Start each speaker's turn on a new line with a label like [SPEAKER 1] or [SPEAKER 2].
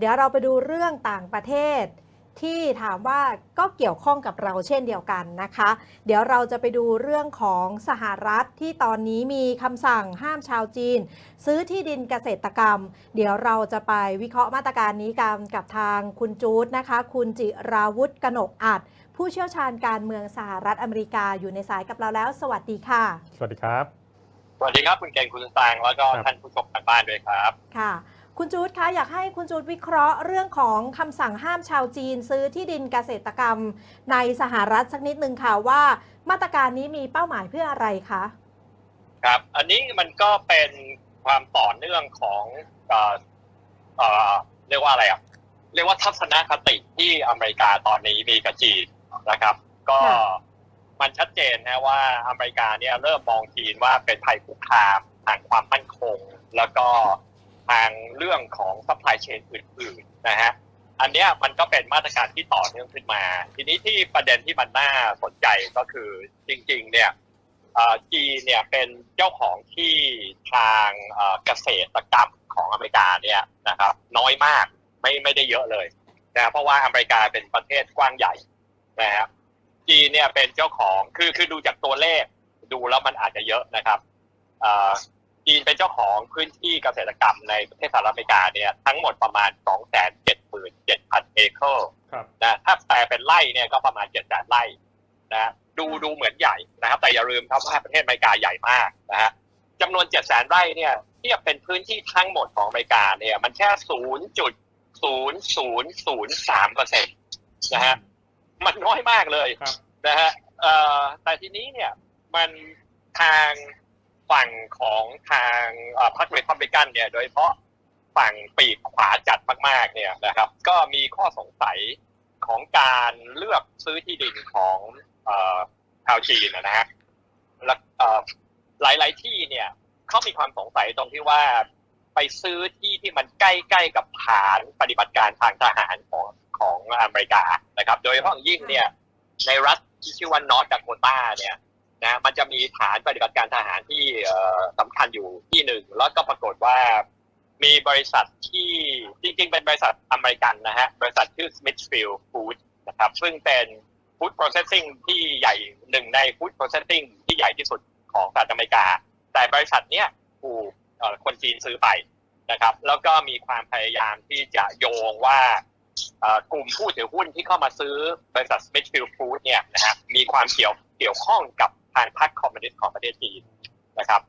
[SPEAKER 1] เดี๋ยวเราไปดูเรื่องต่างประเทศ ที่ถามว่าก็เกี่ยวข้องกับเราเช่นเดียวกันนะคะ เดี๋ยวเราจะไปดูเรื่องของสหรัฐที่ตอนนี้มีคำสั่งห้ามชาวจีน ซื้อที่ดินเกษตรกรรม เดี๋ยวเราจะไปวิเคราะห์มาตรการนี้กันกับทางคุณจูดนะคะ คุณจิราวุธกนกอัดผู้เชี่ยวชาญการเมืองสหรัฐอเมริกาอยู่ในสายกับเราแล้ว สวัสดีค่ะ
[SPEAKER 2] สวัสดีครับ
[SPEAKER 3] สวัสดีครับคุณเก่งคุณตางแล้วก็
[SPEAKER 2] ครับ
[SPEAKER 3] ท่านผู้ชมทางบ้านด้วยครับ
[SPEAKER 1] ค่ะ คุณจูดคะอยากให้คุณจูดวิเคราะห์เรื่องของคำสั่งห้ามชาวจีน ซื้อที่ดินเกษตรกรรม ในสหรัฐสักนิดนึงค่ะว่า มาตรการนี้มีเป้าหมายเพื่ออะไรคะ
[SPEAKER 3] ครับ อันนี้มันก็เป็นความต่อเนื่องของเอ่อเอ่อเรียกว่าอะไรอะเรียกว่าทัศนคติที่อเมริกาตอนนี้มีกับจีนนะครับ ก็
[SPEAKER 1] ค่ะ
[SPEAKER 3] มันชัดเจนนะว่าอเมริกาเนี่ยเริ่มมองจีนว่าเป็นภัยคุกคามทางความมั่นคง แล้วก็ ทางเรื่องของซัพพลายเชนอื่นๆนะฮะอันเนี้ยมันก็เป็นมาตรการที่ต่อเนื่องขึ้นมา ทีนี้ที่ประเด็นที่มันน่าสนใจก็คือจริงๆเนี่ยจีเนี่ยเป็นเจ้าของที่ทางเกษตรกรรมของอเมริกาเนี่ยนะครับน้อยมากไม่ไม่ได้เยอะเลยนะเพราะว่าอเมริกาเป็นประเทศกว้างใหญ่นะครับจีเนี่ยเป็นเจ้าของคือคือดูจากตัวเลขดูแล้วมันอาจจะเยอะนะครับ จีนเป็นเจ้าของพื้นที่เกษตรกรรมในประเทศสหรัฐอเมริกาเนี่ยทั้งหมดประมาณ 2 7 7 0 0 0 เอเคอร์
[SPEAKER 2] ครับ
[SPEAKER 3] นะถ้าแปลเป็นไร่เนี่ยก็ประมาณ 7 0 0 0 0ไร่นะดูดูเหมือนใหญ่นะครับ แต่อย่าลืมครับว่าประเทศอเมริกาใหญ่มากนะฮะจำนวน 7 0 0 0 0ไร่เนี่ยเทียบเป็นพื้นที่ทั้งหมดของอเมริกาเนี่ยมันแค่0.0003เปอร์เซ็นต์นะฮะมันน้อยมากเลย
[SPEAKER 2] ครับ
[SPEAKER 3] นะฮะเอ่อแต่ทีนี้เนี่ยมันทาง ฝั่งของทางพรรคเรพับลิกันเนี่ยโดยเฉพาะฝั่งปีกขวาจัดมากๆเนี่ยนะครับ ก็มีข้อสงสัยของการเลือกซื้อที่ดินของชาวจีนนะฮะและเอ่อหลายๆที่เนี่ยเขามีความสงสัยตรงที่ว่าไปซื้อที่ที่มันใกล้ๆกับฐานปฏิบัติการทางทหารของของอเมริกานะครับ โดยเฉพาะยิ่งเนี่ยในรัฐที่ชื่อว่านอร์ t ด a โ o ตาเนี่ย นะมันจะมีฐานปฏิบัติการทหารที่เอ่อสำคัญอยู่ที่หนึ่งแล้วก็ปรากฏว่ามีบริษัทที่จริงๆ เป็นบริษัทอเมริกันนะฮะบริษัทชื่อ Smithfield Food นะครับซึ่งเป็น Food Processing ที่ใหญ่หนึ่งใน Food Processing ที่ใหญ่ที่สุดของสหรัฐอเมริกา แต่บริษัทเนี้ยถูกคนจีนซื้อไปนะครับ แล้วก็มีความพยายามที่จะโยงว่ากลุ่มผู้ถือหุ้นที่เข้ามาซื้อบริษัท Smithfield Food เนี่ยนะฮะมีความเกี่ยวเกี่ยวข้องกับ ทางพรรคคอมมิวนิสต์ของประเทศจีนนะครับ